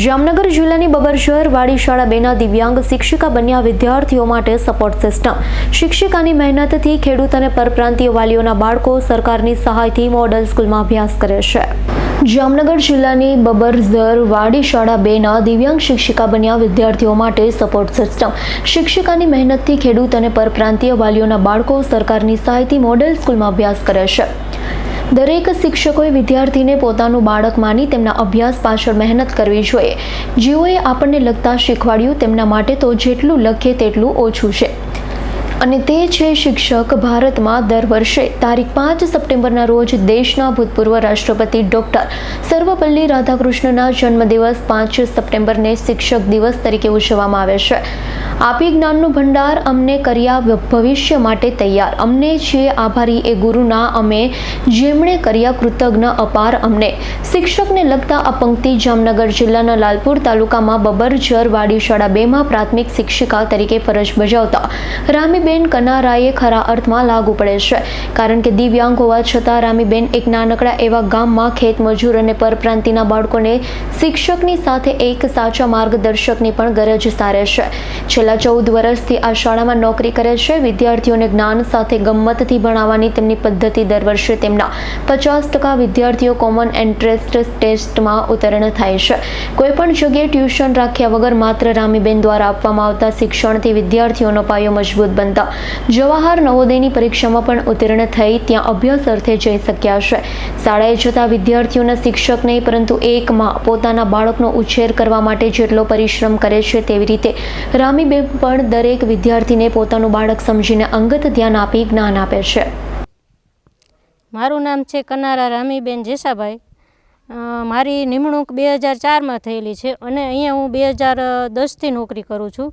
જામનગર જિલ્લાની બબરશહર વાડી શાળા બેના દિવ્યાંગ શિક્ષિકા બન્યા વિદ્યાર્થીઓ માટે સપોર્ટ સિસ્ટમ. શિક્ષિકાની મહેનતથી ખેડૂત અને પરપ્રાંતીય વાલીઓના બાળકો સરકારની સહાયથી મોડલ સ્કૂલમાં અભ્યાસ કરે છે. જામનગર જિલ્લાની બબરઝર વાડી શાળા બેના દિવ્યાંગ શિક્ષિકા બન્યા વિદ્યાર્થીઓ માટે સપોર્ટ સિસ્ટમ. શિક્ષિકાની મહેનતથી ખેડૂત અને પરપ્રાંતીય વાલીઓના બાળકો સરકારની સહાયથી મોડેલ સ્કૂલમાં અભ્યાસ કરે છે. દરેક શિક્ષકોએ વિદ્યાર્થીને પોતાનું બાળક માની તેમના અભ્યાસ પાછળ મહેનત કરવી જોઈએ. જેઓએ આપણને લગતા શીખવાડ્યું તેમના માટે તો જેટલું લખે તેટલું ઓછું છે. અને તે છે, શિક્ષક ભારતમાં દર વર્ષે તારીખ પાંચ સપ્ટેમ્બરના રોજ દેશના ભૂતપૂર્વ રાષ્ટ્રપતિ ડોક્ટર સર્વપલ્લી રાધાકૃષ્ણના જન્મદિવસ પાંચ સપ્ટેમ્બરને શિક્ષક દિવસ તરીકે ઉજવવામાં આવે છે. આપી જ્ઞાનનું ભંડાર અમને કર્યા ભવિષ્ય માટે તૈયાર. અમને છીએ આભારી એ ગુરુના અમે, જેમણે કર્યા કૃતજ્ઞ અપાર અમને. શિક્ષકને લગતા આ પંક્તિ જામનગર જિલ્લાના લાલપુર તાલુકામાં બબરજર વાડી શાળા બેમાં પ્રાથમિક શિક્ષિકા તરીકે ફરજ બજાવતા. રામીબેન કનારાએ ખરા અર્થમાં લાગુ પડે છે. કારણ કે દિવ્યાંગ હોવા છતાં રામીબેન એક નાનકડા એવા ગામમાં ખેતમજૂર અને પરપ્રાંતિના બાળકોને શિક્ષકની સાથે એક સાચા માર્ગદર્શકની પણ ગરજ સારે છે. છેલ્લા ચૌદ વર્ષથી આ શાળામાં નોકરી કરે છે. વિદ્યાર્થીઓને જ્ઞાન સાથે ગમ્મતથી ભણાવવાની તેમની પદ્ધતિ દર વર્ષે તેમના પચાસ ટકા વિદ્યાર્થીઓ કોમન એન્ટ્રન્સ ટેસ્ટમાં ઉત્તીર્ણ થાય છે. કોઈપણ જગ્યાએ ટ્યુશન રાખ્યા વગર માત્ર રામીબેન દ્વારા આપવામાં આવતા શિક્ષણથી વિદ્યાર્થીઓનો પાયો મજબૂત બનતા જવાહર નવોદયની પરીક્ષામાં પણ ઉત્તીર્ણ થઈ ત્યાં અભ્યાસ અર્થે જઈ શક્યા છે. શાળાએ જતા વિદ્યાર્થીઓના શિક્ષક નહીં, પરંતુ એક માં પોતાના બાળકનો ઉછેર કરવા માટે જેટલો પરિશ્રમ કરે છે તેવી રીતે રામીબેન પણ દરેક વિદ્યાર્થીને પોતાનું બાળક સમજીને અંગત ધ્યાન આપી જ્ઞાન આપે છે. મારું નામ છે કનારા રામીબેન જેસાભાઈ. મારી નિમણૂક બે હજાર ચારમાં થયેલી છે અને અહીંયા હું બે હજાર દસથી નોકરી કરું છું.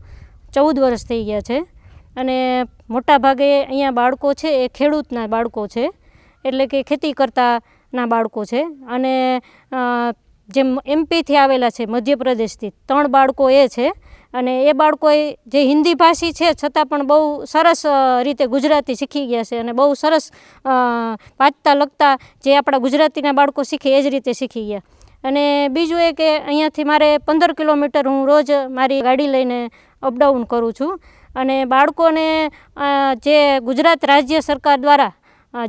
ચૌદ વર્ષ થઈ ગયા છે. અને મોટાભાગે અહીંયા બાળકો છે એ ખેડૂતના બાળકો છે. એટલે કે ખેતી કરતાના બાળકો છે. અને જેમ એમપીથી આવેલા છે મધ્યપ્રદેશથી ત્રણ બાળકો એ છે. અને એ બાળકોએ જે હિન્દી ભાષી છે છતાં પણ બહુ સરસ રીતે ગુજરાતી શીખી ગયા છે અને બહુ સરસ વાંચતા લખતા જે આપણા ગુજરાતીના બાળકો શીખે એ જ રીતે શીખી ગયા. અને બીજું એ કે અહીંયાથી મારે પંદર કિલોમીટર હું રોજ મારી ગાડી લઈને અપડાઉન કરું છું. અને બાળકોને જે ગુજરાત રાજ્ય સરકાર દ્વારા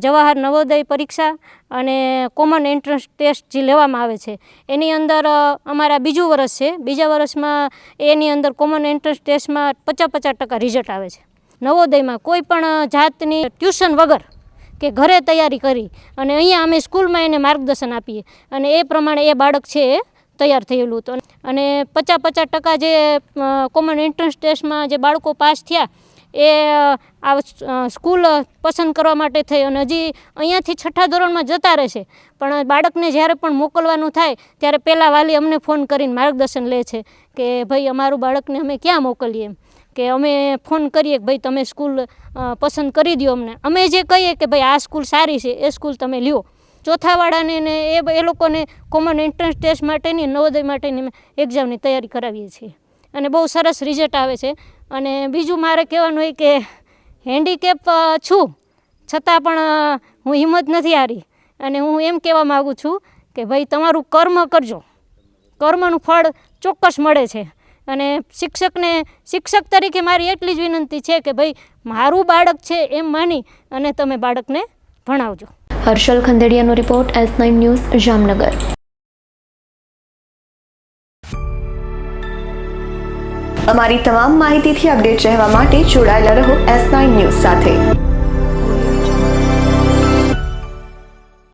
જવાહર નવોદય પરીક્ષા અને કોમન એન્ટ્રન્સ ટેસ્ટ જે લેવામાં આવે છે, એની અંદર અમારા બીજું વર્ષ છે. બીજા વર્ષમાં એની અંદર કોમન એન્ટ્રન્સ ટેસ્ટમાં પચાસ પચાસ ટકા રિઝલ્ટ આવે છે. નવોદયમાં કોઈ પણ જાતની ટ્યુશન વગર કે ઘરે તૈયારી કરી અને અહીંયા અમે સ્કૂલમાં એને માર્ગદર્શન આપીએ. અને એ પ્રમાણે એ બાળક છે એ તૈયાર થયેલું હતું. અને પચાસ પચાસ ટકા જે કોમન એન્ટ્રન્સ ટેસ્ટમાં જે બાળકો પાસ થયા, એ આ સ્કૂલ પસંદ કરવા માટે થઈ અને હજી અહીંયાથી છઠ્ઠા ધોરણમાં જતા રહેશે. પણ બાળકને જ્યારે પણ મોકલવાનું થાય, ત્યારે પહેલાં વાલી અમને ફોન કરીને માર્ગદર્શન લે છે કે, ભાઈ, અમારું બાળકને અમે ક્યાં મોકલીએ? એમ. કે અમે ફોન કરીએ કે ભાઈ તમે સ્કૂલ પસંદ કરી દો અમને. અમે જે કહીએ કે ભાઈ આ સ્કૂલ સારી છે, એ સ્કૂલ તમે લ્યો. ચોથાવાળાને ને એ એ લોકોને કોમન એન્ટ્રન્સ ટેસ્ટ માટેની નવોદય માટેની એક્ઝામની તૈયારી કરાવીએ છીએ. અને બહુ સરસ રિઝલ્ટ આવે છે. અને બીજું મારે કહેવાનું હોય કે હેન્ડીકેપ છું. છતાં પણ હું હિંમત નથી હારી. અને હું એમ કહેવા માગું છું કે ભાઈ તમારું કર્મ કરજો. કર્મનું ફળ ચોક્કસ મળે છે. અને શિક્ષકને, શિક્ષક તરીકે મારી એટલી જ વિનંતી છે કે ભાઈ, મારું બાળક છે એમ માની અને તમે બાળકને ભણાવજો. Harshal ખંદેડિયાનો report S nine news Jamnagar. અમારી તમામ માહિતીથી અપડેટ રહેવા માટે જોડાયેલા રહો એસ નાઇન ન્યૂઝ સાથે.